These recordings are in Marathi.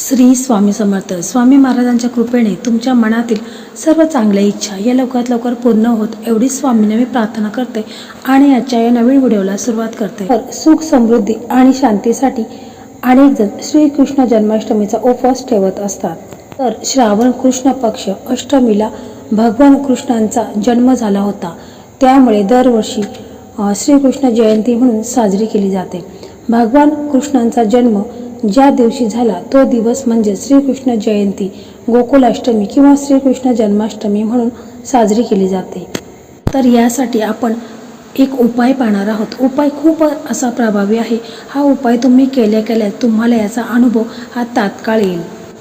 श्री स्वामी समर्थ. स्वामी महाराजांच्या कृपेने तुमच्या मनातील सर्व चांगल्या इच्छा या लवकरात लवकर पूर्ण होत एवढी स्वामीने मी प्रार्थना करते आणि आजच्या या नवीन व्हिडिओला सुरुवात करते. तर सुख समृद्धी आणि शांतीसाठी अनेक जण श्रीकृष्ण जन्माष्टमीचा उपवास ठेवत असतात. तर श्रावण कृष्ण पक्ष अष्टमीला भगवान कृष्णांचा जन्म झाला होता. त्यामुळे दरवर्षी श्रीकृष्ण जयंती म्हणून साजरी केली जाते. भगवान कृष्णांचा जन्म ज्या दिवशी झाला तो दिवस म्हणजे श्रीकृष्ण जयंती गोकुलाष्टमी किंवा श्रीकृष्ण जन्माष्टमी म्हणून साजरी केली जाते. तर यासाठी आपण एक उपाय पाहणार आहोत. उपाय खूप असा प्रभावी आहे. हा उपाय तुम्ही केल्या केल्या तुम्हाला याचा अनुभव हा तात्काळ येईल.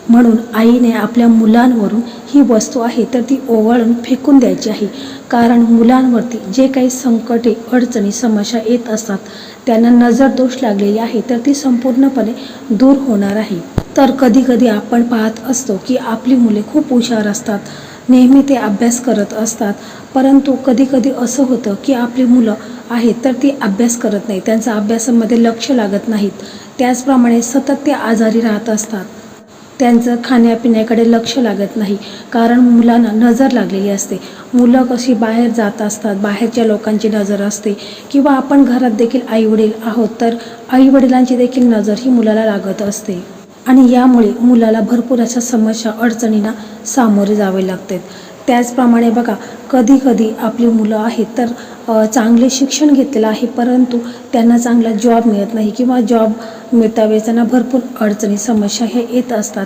म्हणून आईने आपल्या मुलांवरून ही वस्तू आहे तर ती ओवाळून फेकून द्यायची आहे. कारण मुलांवरती जे काही संकटे अडचणी समस्या येत असतात त्यांना नजर दोष लागलेली आहे तर ती संपूर्णपणे दूर होणार आहे. तर कधी कधी आपण पाहत असतो की आपली मुले खूप हुशार असतात नेहमी ते अभ्यास करत असतात. परंतु कधी कधी असं होतं की आपली मुलं आहेत तर ती अभ्यास करत नाही त्यांचा अभ्यासामध्ये लक्ष लागत नाहीत. त्याचप्रमाणे सतत ते आजारी राहत असतात. त्यांचं खाण्यापिण्याकडे लक्ष लागत नाही कारण मुलांना नजर लागलेली असते. मुलं कशी बाहेर जात असतात बाहेरच्या लोकांची नजर असते किंवा आपण घरात देखील आईवडील आहोत तर आईवडिलांची देखील नजर ही मुलाला लागत असते. आणि यामुळे मुलाला भरपूर अशा समस्या अडचणींना सामोरे जावे लागतात. त्याचप्रमाणे बघा कधी कधी आपली मुलं आहेत तर चांगले शिक्षण घेतलेलं आहे परंतु त्यांना चांगला जॉब मिळत नाही किंवा जॉब मिळतावेळेस त्यांना भरपूर अडचणी समस्या हे येत असतात.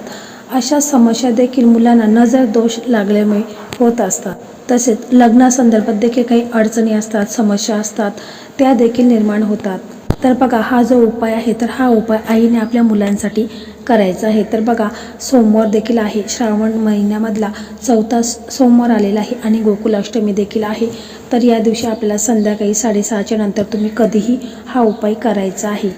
अशा समस्या देखील मुलांना नजर दोष लागल्यामुळे होत असतात. तसेच लग्नासंदर्भात देखील काही अडचणी असतात समस्या असतात त्या देखील निर्माण होतात. तर बघा हा जो उपाय आहे तर हा उपाय आईने आपल्या मुलांसाठी करायचं आहे. तर बघा सोमवार देखील आहे. श्रावण महिन्यामधला चौथा सोमवार आलेला आहे आणि गोकुलाष्टमी देखील आहे. तर या दिवशी आपल्याला संध्याकाळी साडेसहाच्या नंतर तुम्ही कधीही हा उपाय करायचा आहे.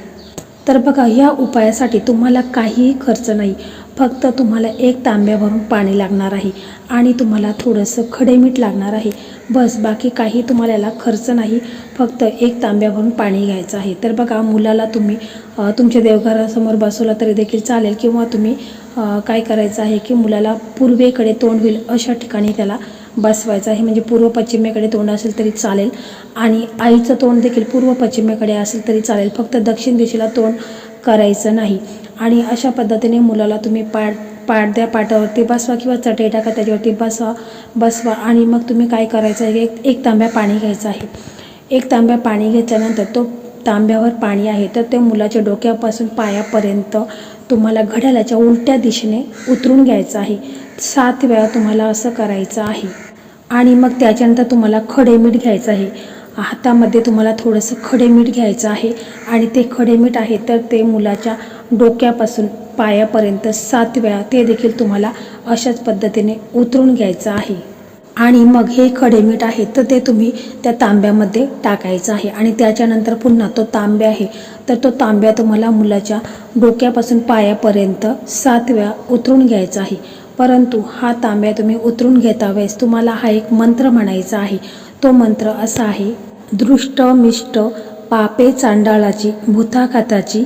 तर बघा या उपायासाठी तुम्हाला काहीही खर्च नाही. फक्त तुम्हाला एक तांब्या भरून पाणी लागणार आहे आणि तुम्हाला थोडंसं खडे मीठ लागणार आहे. बस बाकी काही तुम्हाला याला खर्च नाही. फक्त एक तांब्या भरून पाणी घ्यायचं आहे. तर बघा मुलाला तुम्ही तुमच्या देवघरासमोर बसवला तरी देखील चालेल किंवा तुम्ही काय करायचं आहे की मुलाला पूर्वेकडे तोंड होईल अशा ठिकाणी त्याला बसवायचं आहे. म्हणजे पूर्व पश्चिमेकडे तोंड असेल तरी चालेल आणि आईचं तोंड देखील पूर्व पश्चिमेकडे असेल तरी चालेल. फक्त दक्षिण दिशेला तोंड करायचं नाही. आणि अशा पद्धतीने मुलाला तुम्ही पाड द्या पाटावरती बसवा किंवा चटई टाका त्याच्यावरती बसवा बसवा. आणि मग तुम्ही काय करायचं आहे? एक एक तांब्या पाणी घ्यायचं आहे. एक तांब्या पाणी घेतल्यानंतर तो तांब्यावर पाणी आहे तर ते मुलाच्या डोक्यापासून पायापर्यंत तुम्हाला घड्याळाच्या उलट्या दिशेने उतरून घ्यायचं आहे. सात वेळा तुम्हाला असं करायचं आहे. आणि मग त्याच्यानंतर तुम्हाला खडे मीठ घ्यायचं आहे. हातामध्ये तुम्हाला थोडंसं खडे मीठ घ्यायचं आहे आणि ते खडे मीठ आहे तर ते मुलाच्या डोक्यापासून पायापर्यंत सात वेळा ते देखील तुम्हाला अशाच पद्धतीने उतरून घ्यायचं आहे. आणि मग हे खडे मीठ आहे तर ते तुम्ही त्या तांब्यामध्ये टाकायचं आहे. आणि त्याच्यानंतर पुन्हा तो तांब्या आहे तर तो तांब्या तुम्हाला मुलाच्या डोक्यापासून पायापर्यंत सात वेळा उतरून घ्यायचा आहे. परंतु हा तांब्या तुम्ही उतरून घेता वेळेस तुम्हाला हा एक मंत्र म्हणायचा आहे. तो मंत्र असा आहे दृष्ट मिष्ट पापे चांडाळाची भूताखाताची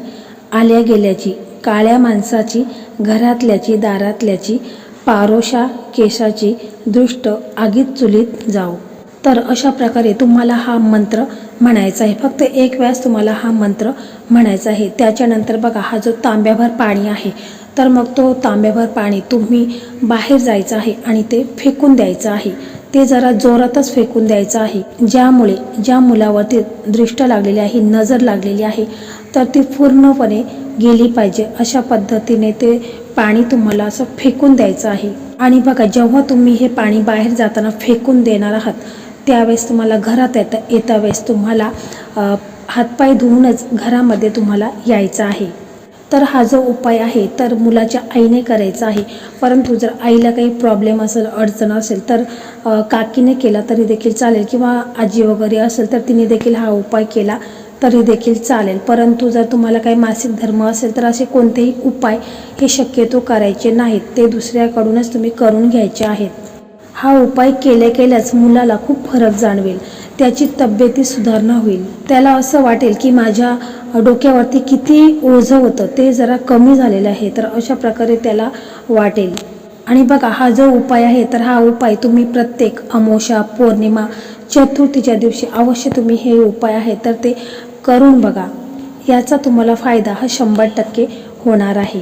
आल्या गेल्याची काळ्या माणसाची घरातल्याची दारातल्याची पारोशा केशाची दृष्ट आगीत चुलीत जाऊ तर अशा प्रकारे तुम्हाला हा मंत्र म्हणायचा आहे. फक्त एक वेळेस तुम्हाला हा मंत्र म्हणायचा आहे. त्याच्यानंतर बघा हा जो तांब्याभर पाणी आहे तर मग तो तांब्याभर पाणी तुम्ही बाहेर जायचं आहे आणि ते फेकून द्यायचं आहे. ते जरा जोरातच फेकून द्यायचं आहे. ज्यामुळे ज्या मुलावरती दृष्ट लागलेली आहे नजर लागलेली आहे तर ती पूर्णपणे गेली पाहिजे. अशा पद्धतीने ते पाणी तुम्हाला असं फेकून द्यायचं आहे. आणि बघा जेव्हा तुम्ही हे पाणी बाहेर जाताना फेकून देणार आहात त्यावेळेस तुम्हाला घरात येता येता वेळेस तुम्हाला हातपाय धुवूनच घरामध्ये तुम्हाला यायचं आहे. तर हा जो उपाय आहे तर मुलाच्या आईने करायचा आहे. परंतु जर आईला काही प्रॉब्लेम असेल अडचण असेल तर काकीने केला तरी देखील चालेल किंवा आजी वगैरे असेल तर तिने देखील हा उपाय केला तरी देखील चालेल. परंतु जर तुम्हाला काही मासिक धर्म असेल तर असे कोणतेही उपाय हे शक्यतो करायचे नाहीत. ते दुसऱ्याकडूनच तुम्ही करून घ्यायचे आहेत. हा उपाय केल्या केल्याच मुलाला खूप फरक जाणवेल. त्याची तब्येती सुधारणा होईल. त्याला असं वाटेल की माझ्या डोक्यावरती किती ओझं होतं ते जरा कमी झालेलं आहे तर अशा प्रकारे त्याला वाटेल. आणि बघा हा जो उपाय आहे तर हा उपाय तुम्ही प्रत्येक अमोशा पौर्णिमा चतुर्थीच्या दिवशी अवश्य तुम्ही हे उपाय आहे तर ते करून बघा. याचा तुम्हाला फायदा हा शंभर टक्के होणार आहे.